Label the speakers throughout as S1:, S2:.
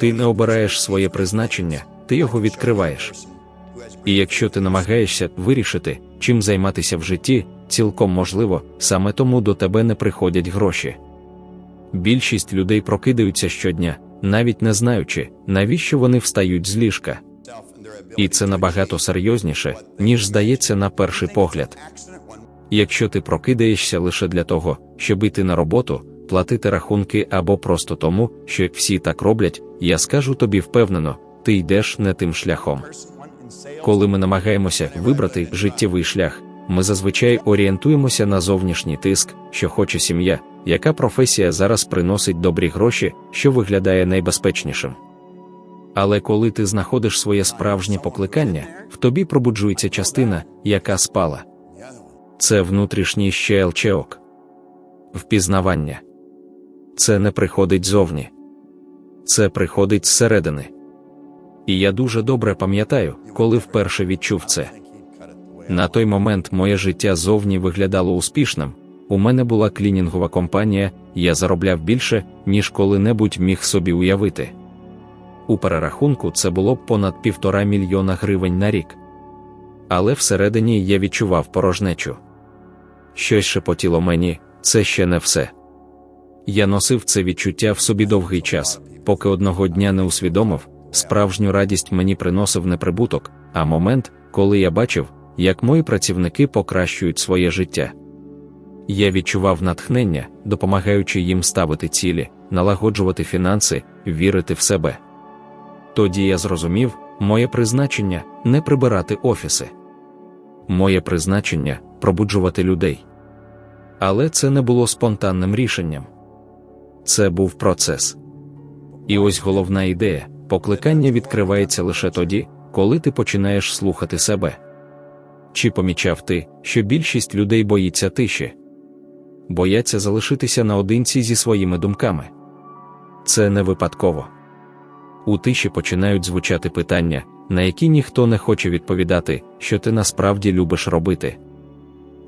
S1: Ти не обираєш своє призначення, ти його відкриваєш. І якщо ти намагаєшся вирішити, чим займатися в житті, цілком можливо, саме тому до тебе не приходять гроші. Більшість людей прокидаються щодня, навіть не знаючи, навіщо вони встають з ліжка. І це набагато серйозніше, ніж здається на перший погляд. Якщо ти прокидаєшся лише для того, щоб йти на роботу, платити рахунки або просто тому, що всі так роблять, я скажу тобі впевнено, ти йдеш не тим шляхом. Коли ми намагаємося вибрати життєвий шлях, ми зазвичай орієнтуємося на зовнішній тиск, що хоче сім'я, яка професія зараз приносить добрі гроші, що виглядає найбезпечнішим. Але коли ти знаходиш своє справжнє покликання, в тобі пробуджується частина, яка спала. Це внутрішній щелчеок. Впізнавання. Це не приходить зовні. Це приходить зсередини. І я дуже добре пам'ятаю, коли вперше відчув це. На той момент моє життя зовні виглядало успішним. У мене була клінінгова компанія, я заробляв більше, ніж коли-небудь міг собі уявити. У перерахунку це було б понад півтора мільйона гривень на рік. Але всередині я відчував порожнечу. Щось шепотіло мені, це ще не все. Я носив це відчуття в собі довгий час, поки одного дня не усвідомив, справжню радість мені приносив не прибуток, а момент, коли я бачив, як мої працівники покращують своє життя. Я відчував натхнення, допомагаючи їм ставити цілі, налагоджувати фінанси, вірити в себе. Тоді я зрозумів, моє призначення не прибирати офіси. Моє призначення пробуджувати людей. Але це не було спонтанним рішенням. Це був процес. І ось головна ідея покликання відкривається лише тоді, коли ти починаєш слухати себе. Чи помічав ти, що більшість людей боїться тиші? Бояться залишитися наодинці зі своїми думками. Це не випадково. У тиші починають звучати питання, на які ніхто не хоче відповідати, що ти насправді любиш робити.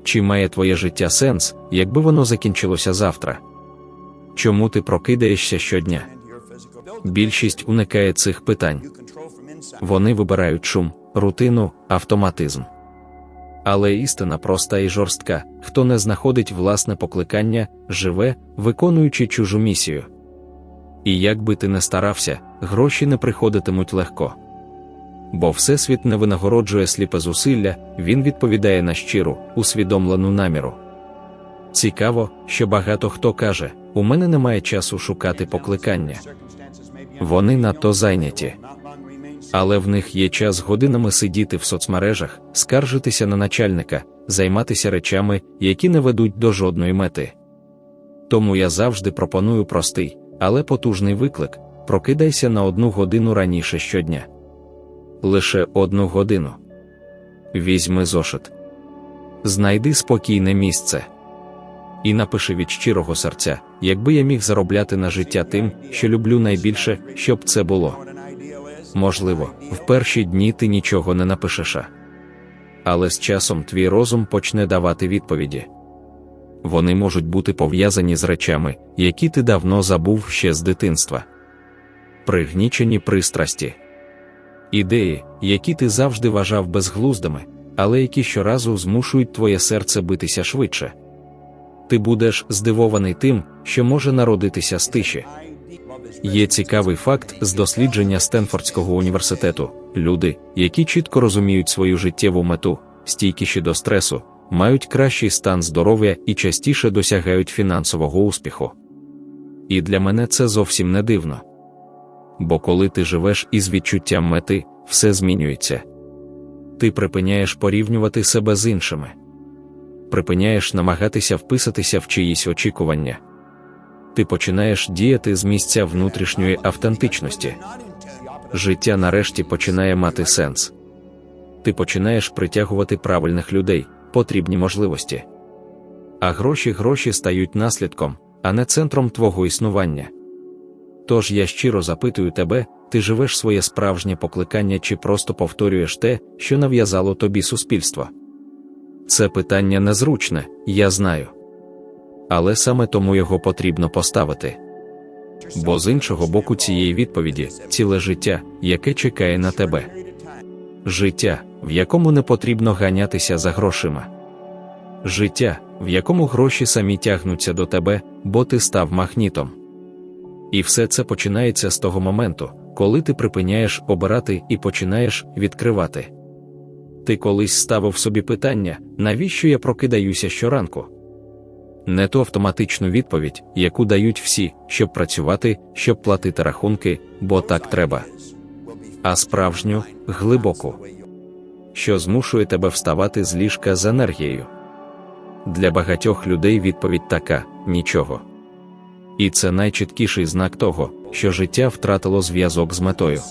S1: Чи має твоє життя сенс, якби воно закінчилося завтра? Чому ти прокидаєшся щодня? Більшість уникає цих питань. Вони вибирають шум, рутину, автоматизм. Але істина проста і жорстка: хто не знаходить власне покликання, живе, виконуючи чужу місію. І як би ти не старався, гроші не приходитимуть легко. Бо Всесвіт не винагороджує сліпе зусилля, він відповідає на щиру, усвідомлену наміру. Цікаво, що багато хто каже: у мене немає часу шукати покликання. Вони надто зайняті. Але в них є час годинами сидіти в соцмережах, скаржитися на начальника, займатися речами, які не ведуть до жодної мети. Тому я завжди пропоную простий, але потужний виклик прокидайся на одну годину раніше щодня. Лише одну годину. Візьми зошит. Знайди спокійне місце. І напиши від щирого серця, якби я міг заробляти на життя тим, що люблю найбільше, щоб це було. Можливо, в перші дні ти нічого не напишеш. Але з часом твій розум почне давати відповіді. Вони можуть бути пов'язані з речами, які ти давно забув ще з дитинства. Пригнічені пристрасті, ідеї, які ти завжди вважав безглуздими, але які щоразу змушують твоє серце битися швидше. Ти будеш здивований тим, що може народитися з тиші. Є цікавий факт з дослідження Стенфордського університету: люди, які чітко розуміють свою життєву мету, стійкіші до стресу, мають кращий стан здоров'я і частіше досягають фінансового успіху. І для мене це зовсім не дивно. Бо коли ти живеш із відчуттям мети, все змінюється. Ти припиняєш порівнювати себе з іншими, припиняєш намагатися вписатися в чиїсь очікування. Ти починаєш діяти з місця внутрішньої автентичності. Життя нарешті починає мати сенс. Ти починаєш притягувати правильних людей, потрібні можливості. А гроші гроші стають наслідком, а не центром твого існування. Тож я щиро запитую тебе, ти живеш своє справжнє покликання чи просто повторюєш те, що нав'язало тобі суспільство? Це питання незручне, я знаю. Але саме тому його потрібно поставити. Бо з іншого боку цієї відповіді ціле життя, яке чекає на тебе. Життя, в якому не потрібно ганятися за грошима. Життя, в якому гроші самі тягнуться до тебе, бо ти став магнітом. І все це починається з того моменту, коли ти припиняєш обирати і починаєш відкривати. Ти колись ставив собі питання, навіщо я прокидаюся щоранку? Не ту автоматичну відповідь, яку дають всі, щоб працювати, щоб платити рахунки, бо так треба, а справжню, глибоку, що змушує тебе вставати з ліжка з енергією. Для багатьох людей відповідь така нічого. І це найчіткіший знак того, що життя втратило зв'язок з метою.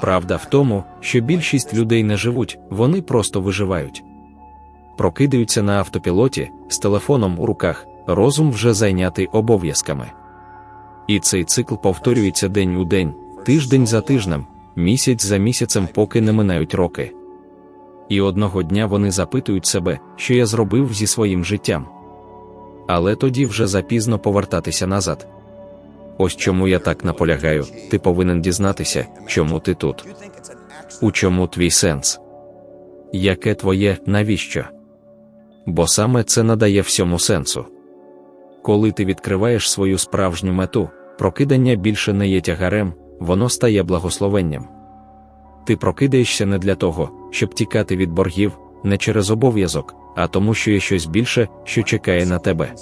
S1: Правда в тому, що більшість людей не живуть, вони просто виживають. Прокидаються на автопілоті з телефоном у руках, розум вже зайнятий обов'язками. І цей цикл повторюється день у день, тиждень за тижнем, місяць за місяцем, поки не минають роки. І одного дня вони запитують себе, що я зробив зі своїм життям. Але тоді вже запізно повертатися назад. Ось чому я так наполягаю, ти повинен дізнатися, чому ти тут. У чому твій сенс? Яке твоє навіщо? Бо саме це надає всьому сенсу. Коли ти відкриваєш свою справжню мету, прокидання більше не є тягарем, воно стає благословенням. Ти прокидаєшся не для того, щоб тікати від боргів, не через обов'язок, а тому, що є щось більше, що чекає на тебе.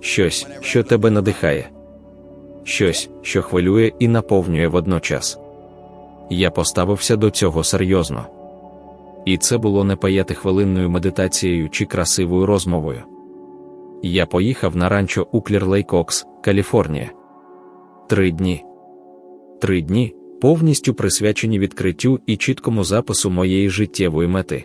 S1: Щось, що тебе надихає, щось, що хвилює і наповнює водночас. Я поставився до цього серйозно. І це було не п'ятихвилинною медитацією чи красивою розмовою. Я поїхав на ранчо у Клірлейкокс, Каліфорнія. Три дні. Три дні, повністю присвячені відкриттю і чіткому запису моєї життєвої мети.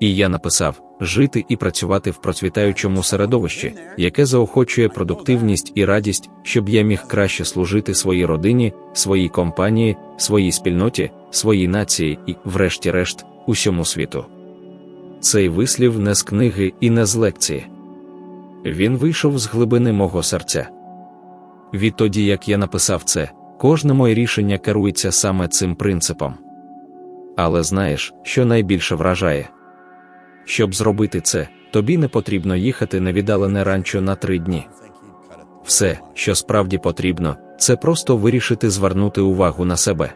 S1: І я написав жити і працювати в процвітаючому середовищі, яке заохочує продуктивність і радість, щоб я міг краще служити своїй родині, своїй компанії, своїй спільноті, своїй нації і, врешті-решт, усьому світу. Цей вислів не з книги і не з лекції. Він вийшов з глибини мого серця. Відтоді, як я написав це, кожне моє рішення керується саме цим принципом. Але знаєш, що найбільше вражає? Щоб зробити це, тобі не потрібно їхати на віддалене ранчо на три дні. Все, що справді потрібно, це просто вирішити звернути увагу на себе.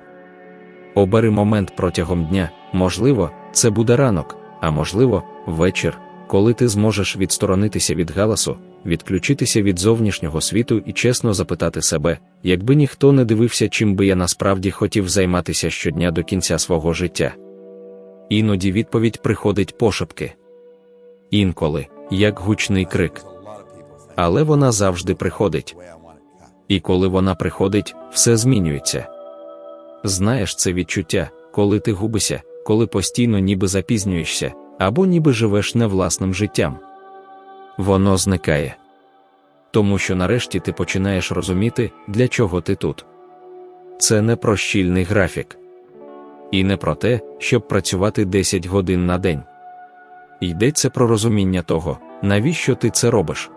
S1: Обери момент протягом дня, можливо, це буде ранок, а можливо, вечір, коли ти зможеш відсторонитися від галасу, відключитися від зовнішнього світу і чесно запитати себе, якби ніхто не дивився, чим би я насправді хотів займатися щодня до кінця свого життя. Іноді відповідь приходить пошепки. Інколи, як гучний крик. Але вона завжди приходить. І коли вона приходить, все змінюється. Знаєш це відчуття, коли ти губишся, коли постійно ніби запізнюєшся, або ніби живеш не власним життям. Воно зникає. Тому що нарешті ти починаєш розуміти, для чого ти тут. Це не про щільний графік. І не про те, щоб працювати 10 годин на день. Йдеться про розуміння того, навіщо ти це робиш.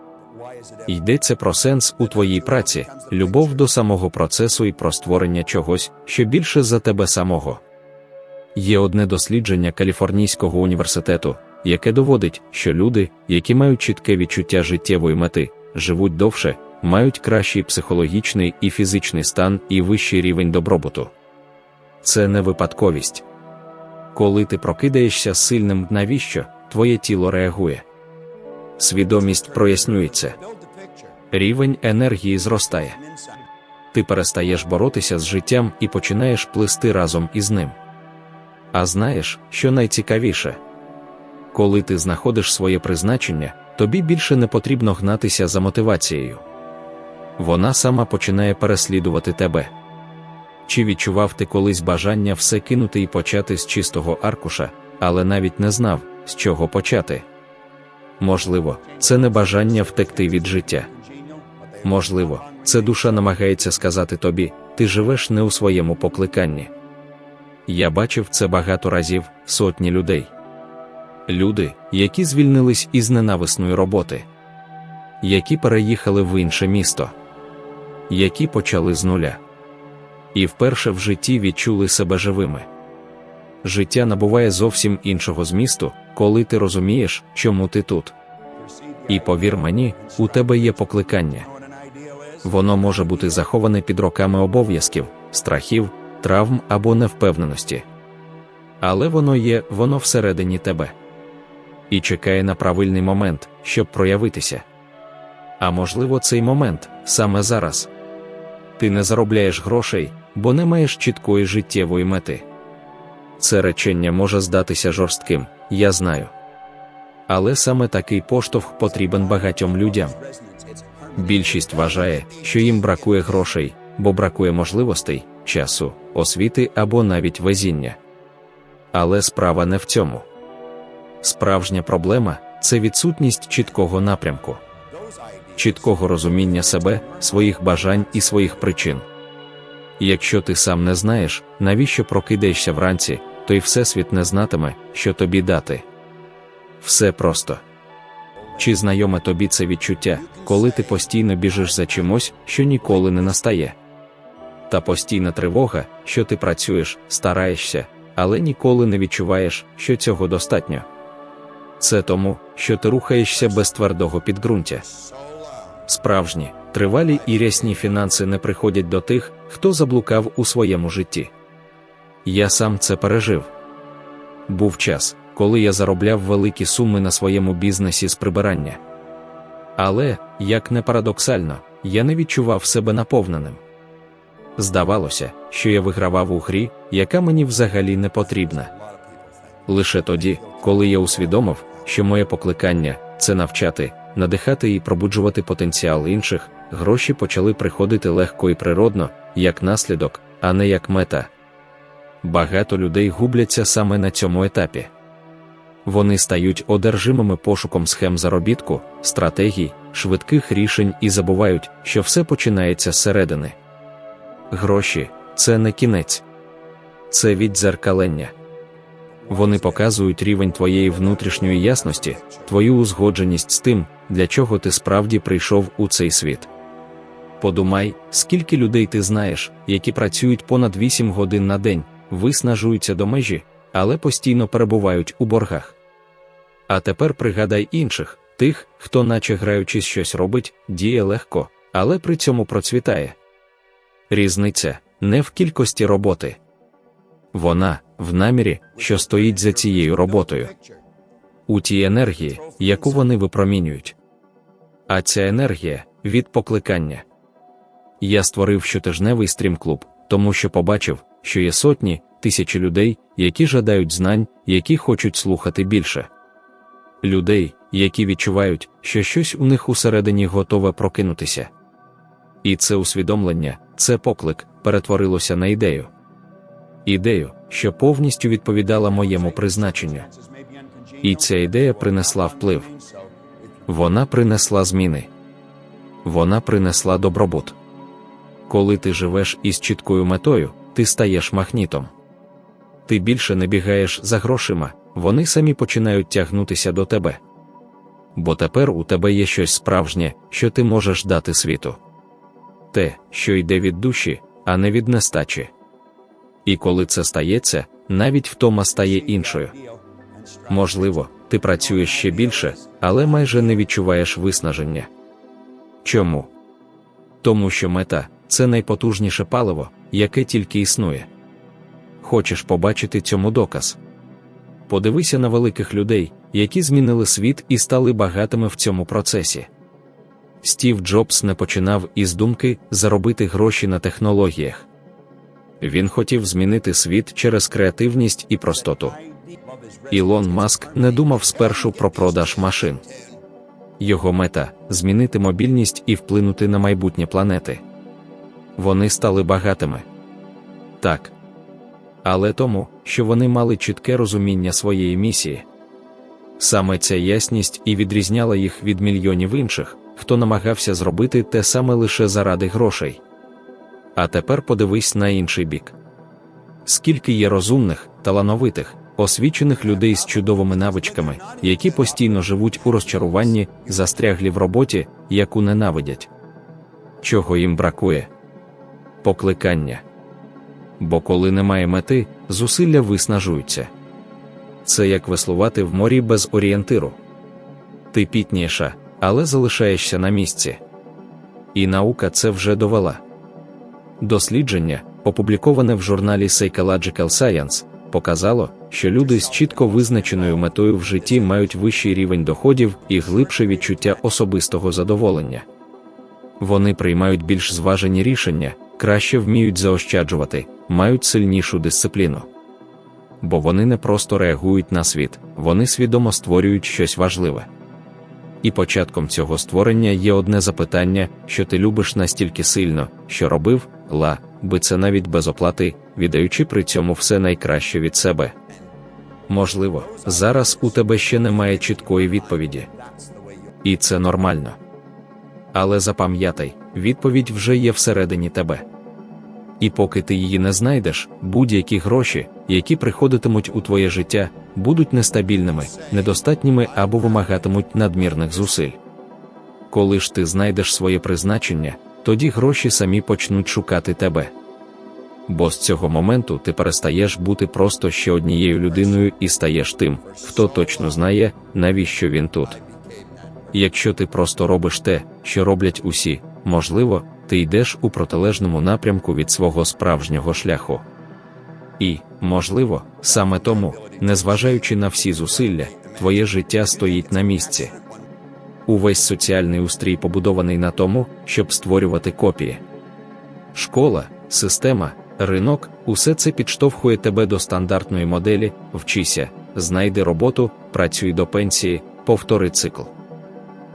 S1: Йдеться про сенс у твоїй праці, любов до самого процесу і про створення чогось, що більше за тебе самого. Є одне дослідження Каліфорнійського університету, яке доводить, що люди, які мають чітке відчуття життєвої мети, живуть довше, мають кращий психологічний і фізичний стан і вищий рівень добробуту. Це не випадковість. Коли ти прокидаєшся сильним, навіщо твоє тіло реагує? Свідомість прояснюється, рівень енергії зростає. Ти перестаєш боротися з життям і починаєш плисти разом із ним. А знаєш, що найцікавіше? Коли ти знаходиш своє призначення, тобі більше не потрібно гнатися за мотивацією. Вона сама починає переслідувати тебе. Чи відчував ти колись бажання все кинути і почати з чистого аркуша, але навіть не знав, з чого почати? Можливо, це не бажання втекти від життя. Можливо, це душа намагається сказати тобі, ти живеш не у своєму покликанні. Я бачив це багато разів, сотні людей. Люди, які звільнились із ненависної роботи, які переїхали в інше місто, які почали з нуля. І вперше в житті відчули себе живими. Життя набуває зовсім іншого змісту, коли ти розумієш, чому ти тут. І повір мені, у тебе є покликання. Воно може бути заховане під роками обов'язків, страхів, травм або невпевненості. Але воно є, воно всередині тебе. І чекає на правильний момент, щоб проявитися. А можливо, цей момент саме зараз. Ти не заробляєш грошей, бо не маєш чіткої життєвої мети. Це речення може здатися жорстким, я знаю. Але саме такий поштовх потрібен багатьом людям. Більшість вважає, що їм бракує грошей, бо бракує можливостей, часу, освіти або навіть везіння. Але справа не в цьому. Справжня проблема це відсутність чіткого напрямку, чіткого розуміння себе, своїх бажань і своїх причин. Якщо ти сам не знаєш, навіщо прокидаєшся вранці, то й Всесвіт не знатиме, що тобі дати. Все просто. Чи знайоме тобі це відчуття, коли ти постійно біжиш за чимось, що ніколи не настає? Та постійна тривога, що ти працюєш, стараєшся, але ніколи не відчуваєш, що цього достатньо. Це тому, що ти рухаєшся без твердого підґрунтя. Справжні, тривалі і рясні фінанси не приходять до тих, хто заблукав у своєму житті. Я сам це пережив. Був час, коли я заробляв великі суми на своєму бізнесі з прибирання. Але, як не парадоксально, я не відчував себе наповненим. Здавалося, що я вигравав у грі, яка мені взагалі не потрібна. Лише тоді, коли я усвідомив, що моє покликання це навчати, надихати і пробуджувати потенціал інших, гроші почали приходити легко і природно, як наслідок, а не як мета. Багато людей губляться саме на цьому етапі. Вони стають одержимими пошуком схем заробітку, стратегій, швидких рішень і забувають, що все починається зсередини. Гроші це не кінець, це віддзеркалення. Вони показують рівень твоєї внутрішньої ясності, твою узгодженість з тим, для чого ти справді прийшов у цей світ. Подумай, скільки людей ти знаєш, які працюють понад 8 годин на день, виснажуються до межі, але постійно перебувають у боргах. А тепер пригадай інших, тих, хто, наче граючись щось робить, діє легко, але при цьому процвітає. Різниця не в кількості роботи. Вона в намірі, що стоїть за цією роботою, у тій енергії, яку вони випромінюють. А ця енергія від покликання. Я створив щотижневий стрім-клуб, тому що побачив, що є сотні, тисячі людей, які жадають знань, які хочуть слухати більше. Людей, які відчувають, що щось у них усередині готове прокинутися. І це усвідомлення, це поклик, перетворилося на ідею. Ідею, що повністю відповідала моєму призначенню. І ця ідея принесла вплив. Вона принесла зміни. Вона принесла добробут. Коли ти живеш із чіткою метою, ти стаєш магнітом. Ти більше не бігаєш за грошима, вони самі починають тягнутися до тебе. Бо тепер у тебе є щось справжнє, що ти можеш дати світу. Те, що йде від душі, а не від нестачі. І коли це стається, навіть втома стає іншою. Можливо, ти працюєш ще більше, але майже не відчуваєш виснаження. Чому? Тому що мета це найпотужніше паливо, яке тільки існує. Хочеш побачити цьому доказ? Подивися на великих людей, які змінили світ і стали багатими в цьому процесі. Стів Джобс не починав із думки заробити гроші на технологіях. Він хотів змінити світ через креативність і простоту. Ілон Маск не думав спершу про продаж машин. Його мета змінити мобільність і вплинути на майбутнє планети. Вони стали багатими. Так. Але тому, що вони мали чітке розуміння своєї місії. Саме ця ясність і відрізняла їх від мільйонів інших, хто намагався зробити те саме лише заради грошей. А тепер подивись на інший бік. Скільки є розумних, талановитих, освічених людей з чудовими навичками, які постійно живуть у розчаруванні, застряглі в роботі, яку ненавидять. чого їм бракує покликання. Бо коли немає мети, зусилля виснажуються. Це як веслувати в морі без орієнтиру. Ти пітніша, але залишаєшся на місці. І наука це вже довела. Дослідження, опубліковане в журналі Psychological Science, показало, що люди з чітко визначеною метою в житті мають вищий рівень доходів і глибше відчуття особистого задоволення. Вони приймають більш зважені рішення, краще вміють заощаджувати, мають сильнішу дисципліну. Бо вони не просто реагують на світ, вони свідомо створюють щось важливе. І початком цього створення є одне запитання, що ти любиш настільки сильно, що робив, ла, би це навіть без оплати, віддаючи при цьому все найкраще від себе. Можливо, зараз у тебе ще немає чіткої відповіді. І це нормально. Але запам'ятай, відповідь вже є всередині тебе. І поки ти її не знайдеш, будь-які гроші, які приходитимуть у твоє життя, будуть нестабільними, недостатніми або вимагатимуть надмірних зусиль. Коли ж ти знайдеш своє призначення, тоді гроші самі почнуть шукати тебе. Бо з цього моменту ти перестаєш бути просто ще однією людиною і стаєш тим, хто точно знає, навіщо він тут. Якщо ти просто робиш те, що роблять усі, можливо, ти йдеш у протилежному напрямку від свого справжнього шляху. І, можливо, саме тому, незважаючи на всі зусилля, твоє життя стоїть на місці. Увесь соціальний устрій побудований на тому, щоб створювати копії. Школа, система, ринок усе це підштовхує тебе до стандартної моделі, вчися, знайди роботу, працюй до пенсії, повтори цикл.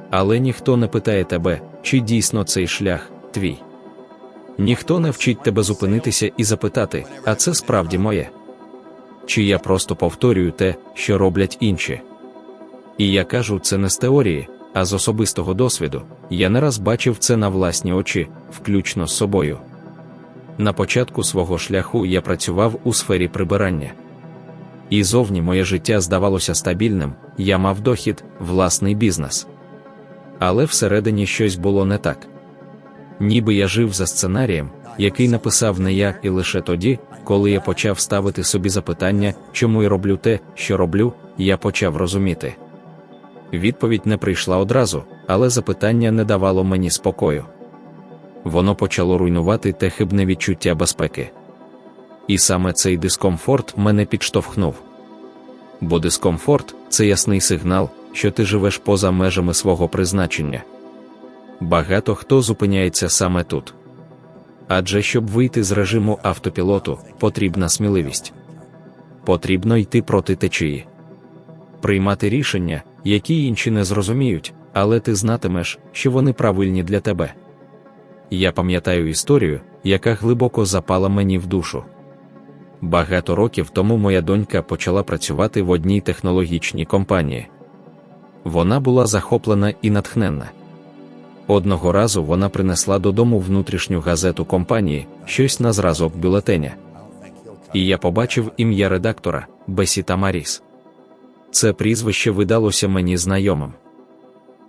S1: Але ніхто не питає тебе, чи дійсно цей шлях твій. Ніхто не вчить тебе зупинитися і запитати, а це справді моє. Чи я просто повторюю те, що роблять інші. І я кажу це не з теорії, а з особистого досвіду. Я не раз бачив це на власні очі, включно з собою. На початку свого шляху я працював у сфері прибирання. І зовні моє життя здавалося стабільним, я мав дохід, власний бізнес. Але всередині щось було не так. Ніби я жив за сценарієм, який написав не я, і лише тоді, коли я почав ставити собі запитання, чому я роблю те, що роблю, я почав розуміти. Відповідь не прийшла одразу, але запитання не давало мені спокою. Воно почало руйнувати те хибне відчуття безпеки. І саме цей дискомфорт мене підштовхнув. Бо дискомфорт це ясний сигнал, що ти живеш поза межами свого призначення. Багато хто зупиняється саме тут. Адже щоб вийти з режиму автопілоту, потрібна сміливість. Потрібно йти проти течії, приймати рішення, які інші не зрозуміють, але ти знатимеш, що вони правильні для тебе. Я пам'ятаю історію, яка глибоко запала мені в душу. Багато років тому моя донька почала працювати в одній технологічній компанії. Вона була захоплена і натхненна. Одного разу вона принесла додому внутрішню газету компанії, щось на зразок бюлетеня. І я побачив ім'я редактора Бесі Тамаріс. Це прізвище видалося мені знайомим.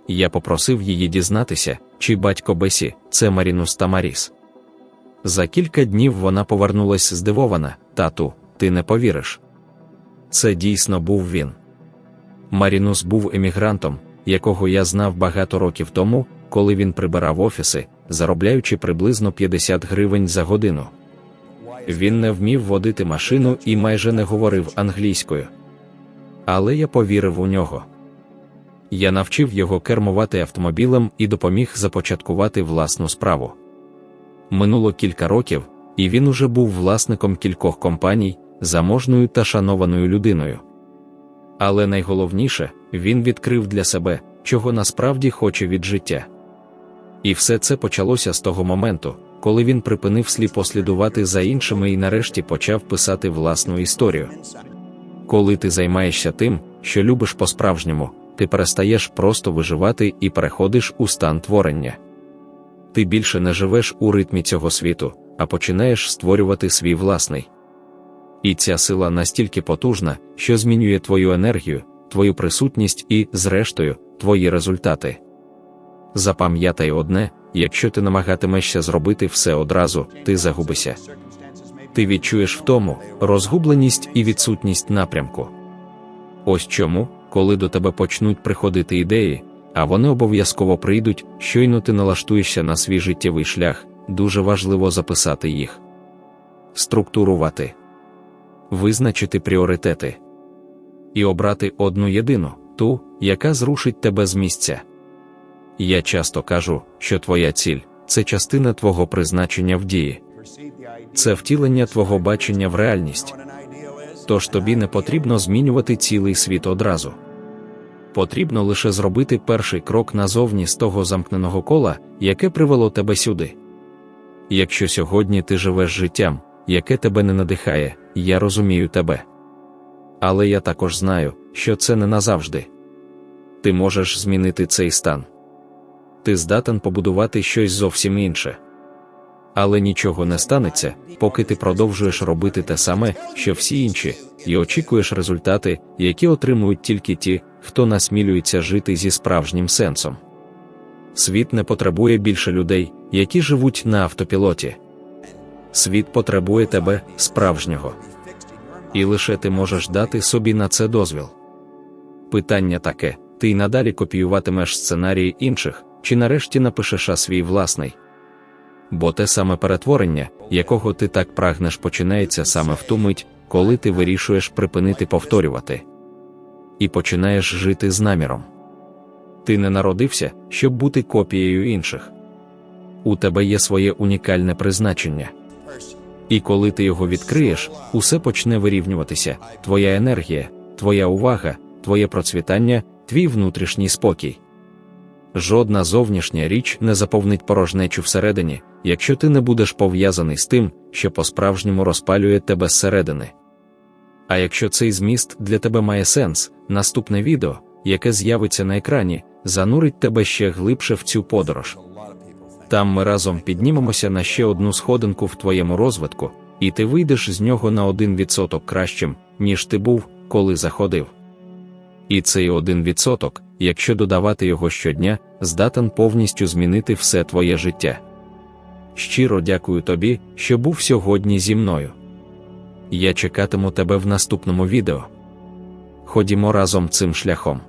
S1: Я попросив її дізнатися, чи батько Бесі це Марінус Тамаріс. За кілька днів вона повернулась здивована, тату, ти не повіриш. Це дійсно був він. Марінус був емігрантом, якого я знав багато років тому, коли він прибирав офіси, заробляючи приблизно 50 гривень за годину. Він не вмів водити машину і майже не говорив англійською. Але я повірив у нього. Я навчив його кермувати автомобілем і допоміг започаткувати власну справу. Минуло кілька років, і він уже був власником кількох компаній, заможною та шанованою людиною. Але найголовніше, він відкрив для себе, чого насправді хоче від життя. І все це почалося з того моменту, коли він припинив сліпо слідувати за іншими і нарешті почав писати власну історію. Коли ти займаєшся тим, що любиш по-справжньому, ти перестаєш просто виживати і переходиш у стан творення. Ти більше не живеш у ритмі цього світу, а починаєш створювати свій власний. І ця сила настільки потужна, що змінює твою енергію, твою присутність і, зрештою, твої результати. Запам'ятай одне, якщо ти намагатимешся зробити все одразу, ти загубишся. Ти відчуєш втому, розгубленість і відсутність напрямку. Ось чому, коли до тебе почнуть приходити ідеї, а вони обов'язково прийдуть, щойно ти налаштуєшся на свій життєвий шлях, дуже важливо записати їх, структурувати, визначити пріоритети і обрати одну єдину, ту, яка зрушить тебе з місця. Я часто кажу, що твоя ціль це частина твого призначення в дії, це втілення твого бачення в реальність. Тож тобі не потрібно змінювати цілий світ одразу. Потрібно лише зробити перший крок назовні з того замкненого кола, яке привело тебе сюди. Якщо сьогодні ти живеш життям, яке тебе не надихає, я розумію тебе. Але я також знаю, що це не назавжди. Ти можеш змінити цей стан. Ти здатен побудувати щось зовсім інше. Але нічого не станеться, поки ти продовжуєш робити те саме, що всі інші, і очікуєш результати, які отримують тільки ті, хто насмілюється жити зі справжнім сенсом. Світ не потребує більше людей, які живуть на автопілоті. Світ потребує тебе, справжнього. І лише ти можеш дати собі на це дозвіл. Питання таке: ти й надалі копіюватимеш сценарії інших, чи нарешті напишеш свій власний. Бо те саме перетворення, якого ти так прагнеш, починається саме в ту мить, коли ти вирішуєш припинити повторювати і починаєш жити з наміром. Ти не народився, щоб бути копією інших. У тебе є своє унікальне призначення. І коли ти його відкриєш, усе почне вирівнюватися: твоя енергія, твоя увага, твоє процвітання, твій внутрішній спокій. Жодна зовнішня річ не заповнить порожнечу всередині, якщо ти не будеш пов'язаний з тим, що по-справжньому розпалює тебе зсередини. А якщо цей зміст для тебе має сенс, наступне відео, яке з'явиться на екрані, занурить тебе ще глибше в цю подорож. Там ми разом піднімемося на ще одну сходинку в твоєму розвитку, і ти вийдеш з нього на один відсоток кращим, ніж ти був, коли заходив. І цей один відсоток, якщо додавати його щодня, здатен повністю змінити все твоє життя. Щиро дякую тобі, що був сьогодні зі мною. Я чекатиму тебе в наступному відео. Ходімо разом цим шляхом.